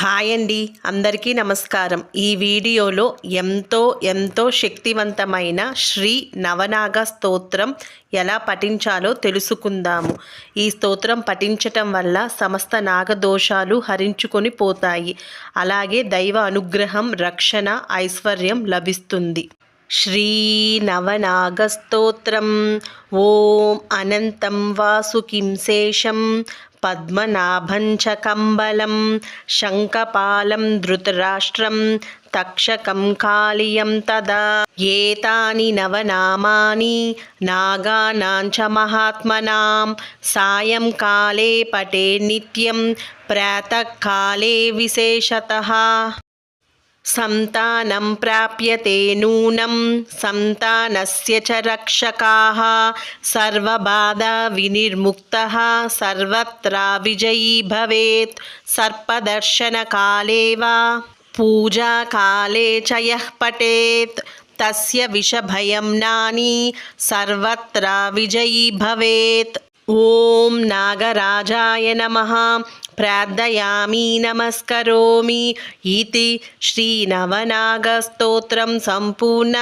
Hi అండి. అందరికీ నమస్కారం. ఈ వీడియోలో ఎంతో ఎంతో శక్తివంతమైన శ్రీ నవనాగ స్తోత్రం ఎలా పఠించాలో తెలుసుకుందాము. ఈ స్తోత్రం పఠించటం వల్ల సమస్త నాగదోషాలు హరించుకొని పోతాయి. అలాగే దైవ అనుగ్రహం రక్షణ ఐశ్వర్యం లభిస్తుంది. श्रीनवनागस्तोत्रम् ॐ अनन्तं वासुकिं शेषं पद्मनाभं च कम्बलं शङ्खपालं धृतराष्ट्रं तक्षकं कालियं तदा एतानि नवनामानि नागानां च महात्मनां सायङ्काले पटे नित्यं प्रातःकाले विशेषतः సంతానం ప్రాప్యతే నూనం. సంతానస్య చ రక్షకాः. సర్వబాధా వినిర్ముక్తः. సర్వత్రా విజయీ భవేత్. సర్పదర్శనకాలే వా పూజాకాలే చ యः పఠేత్. తస్య విషభయం నాని. సర్వత్రా విజయీ భవేత్. ఓం నాగరాజాయ నమ. ప్రార్థయామి నమస్కరోమి ఇది శ్రీనవనాగస్తోత్రం సంపూర్ణ.